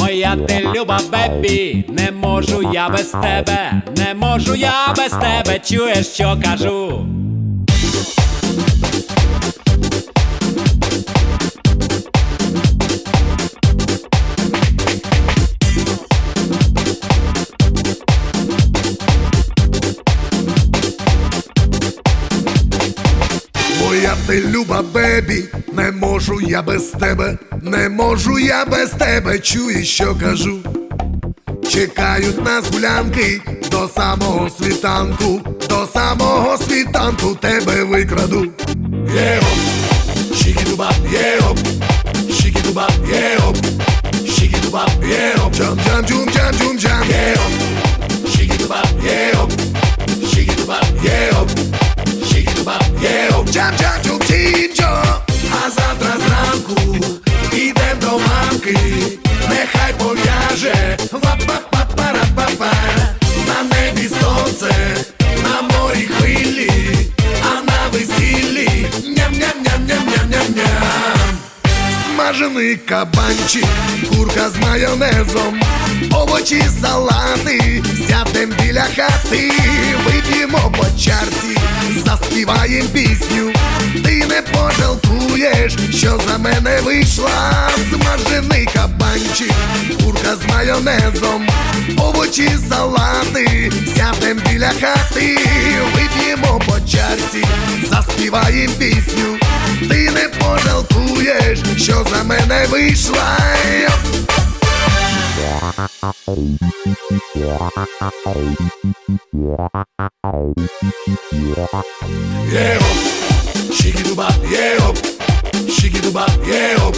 Моя ти люба бебі, не можу я без тебе, не можу я без тебе, чуєш, що кажу. Моя ти люба бебі, не можу я без тебе, не можу я без тебе, чуєш, що кажу. Чекають нас гулянки до самого світанку, до самого світанку тебе викраду. Єго, шікідуба, єго, шікідуба, єго, шікідуба, єго, джам джам джум джам джум джам, джум. А завтра зранку ідем до мамки, нехай пов'яже ва-па-па-пара-па-па На небі сонце, на морі хвилі, а на весіллі ням-ням-ням-ням-ням-ням-ням Смажений кабанчик, курка з майонезом, овочі, салати, хати, вип'ємо по чарці, заспіваєм пісню. Ти не пожалкуєш, що за мене вийшла смажений кабанчик, курка з майонезом, овочі, салати, сядем біля хати, вип'ємо по чарці, заспіваєм пісню. Ти не пожалкуєш, що за мене вийшла. Єго, шікідуба, єго, шікідуба, єго,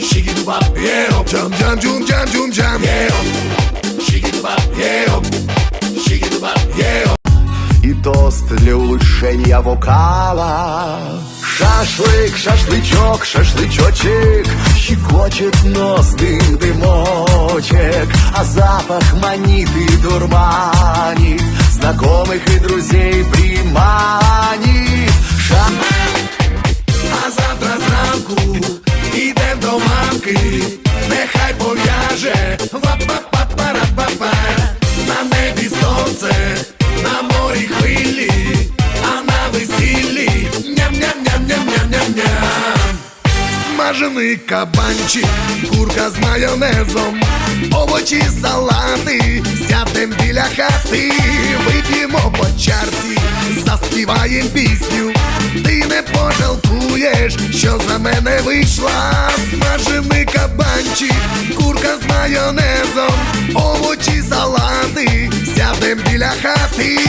шікідуба, єго, джам джам джум джам джум джам, єго, шікідуба, єго, шікідуба, єго. и тост для улучшения вокала. Шашлык, шашлычок, шашлычочек, щекочет нос дым, Дымочек, а запах манит и дурманит, знакомых и друзей приманит. Ша... А завтра зранку ідем до мамки, нехай пов'яже ва-па-па-пара-па-па Смажений кабанчик, курка з майонезом, овочі, салати, сядем біля хати, вип'ємо по чарці, заспіваєм пісню. Ти не пожалкуєш, що за мене вийшла. Смажений кабанчик, курка з майонезом, овочі, салати, сядем біля хати,